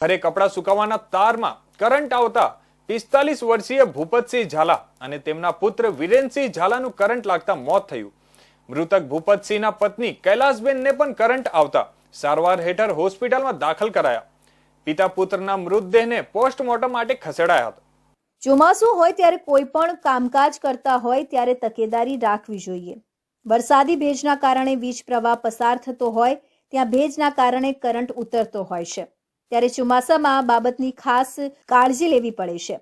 ઘરે કપડાં સુકાવવાના તારમાં કરંટ આવતા પિસ્તાલીસ વર્ષીય ભૂપતસિંહ ઝાલા અને તેમના પુત્ર વિરેનસિંહ ઝાલાનું કરંટ લાગતા મોત થયું. મૃતક ભૂપતસિંહના પત્ની કૈલાસબેનને પણ કરંટ આવતા સારવાર હેઠળ હોસ્પિટલમાં દાખલ કરાયા. પિતા પુત્રના મૃતદેહને પોસ્ટમોર્ટમ માટે ખસેડાયા હતા. ચોમાસું હોય ત્યારે કોઈ પણ કામકાજ કરતા હોય ત્યારે તકેદારી રાખવી જોઈએ. વરસાદી ભેજના કારણે વીજ પ્રવાહ પસાર થતો હોય, ત્યાં ભેજના કારણે કરંટ ઉતરતો હોય છે. ત્યારે ચોમાસામાં બાબતની ખાસ કાળજી લેવી પડે છે.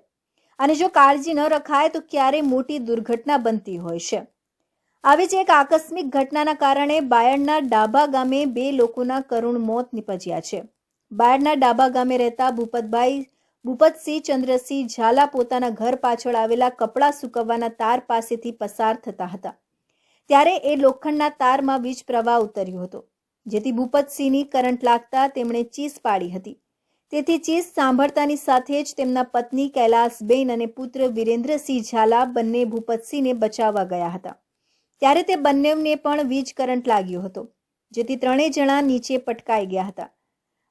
અને જો કાળજી ન રખાય તો ક્યારે મોટી દુર્ઘટના બનતી હોય છે. આવી જ એક આકસ્મિક ઘટનાના કારણે બાયડના ડાભા ગામે બે લોકોના કરુણ મોત નિપજ્યા છે. બાયડના ડાભા ગામે રહેતા ભૂપતભાઈ, ભૂપતસિંહ ચંદ્રસિંહ ઝાલા પોતાના ઘર પાછળ આવેલા કપડાં સૂકવવાના તાર પાસેથી પસાર થતા હતા. ત્યારે એ લોખંડના તારમાં વીજ પ્રવાહ ઉતર્યો હતો. જેથી ભૂપતસિંહની કરંટ લાગતા તેમણે ચીસ પાડી હતી. તેથી ચીસ સાંભળતાની સાથે જ તેમના પત્ની કૈલાસબેન અને પુત્ર વિરેન્દ્રસિંહ ઝાલા બંને ભૂપતસિંહને બચાવવા ગયા હતા. ત્યારે તે બંનેને પણ વીજ કરંટ લાગ્યો હતો, જેથી ત્રણેય જણા નીચે પટકાઈ ગયા હતા.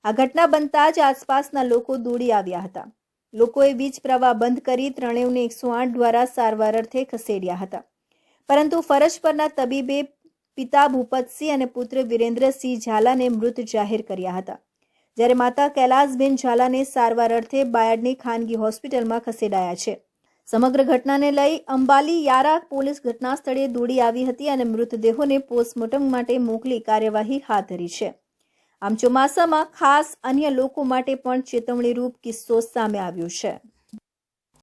આ ઘટના બનતા જ આસપાસના લોકો દોડી આવ્યા હતા. લોકોએ વીજ પ્રવાહ બંધ કરી ત્રણેયને એકસો આઠ દ્વારા સારવાર અર્થે ખસેડ્યા હતા. પરંતુ ફરજ પરના તબીબે પિતા ભૂપતસિંહ અને પુત્ર વિરેન્દ્રસિંહ ઝાલાને મૃત જાહેર કર્યા હતા. જ્યારે માતા કૈલાસબેન ઝાલાને સારવાર અર્થે બાયડની ખાનગી હોસ્પિટલમાં ખસેડાયા છે. સમગ્ર ઘટનાને લઈ અંબાલી યારા પોલીસ ઘટના સ્થળે દોડી આવી હતી અને મૃતદેહોને પોસ્ટમોર્ટમ માટે મોકલી કાર્યવાહી હાથ ધરી છે. આમ ચોમાસામાં ખાસ અન્ય લોકો માટે પણ ચેતવણીરૂપ કિસ્સો સામે આવ્યો છે.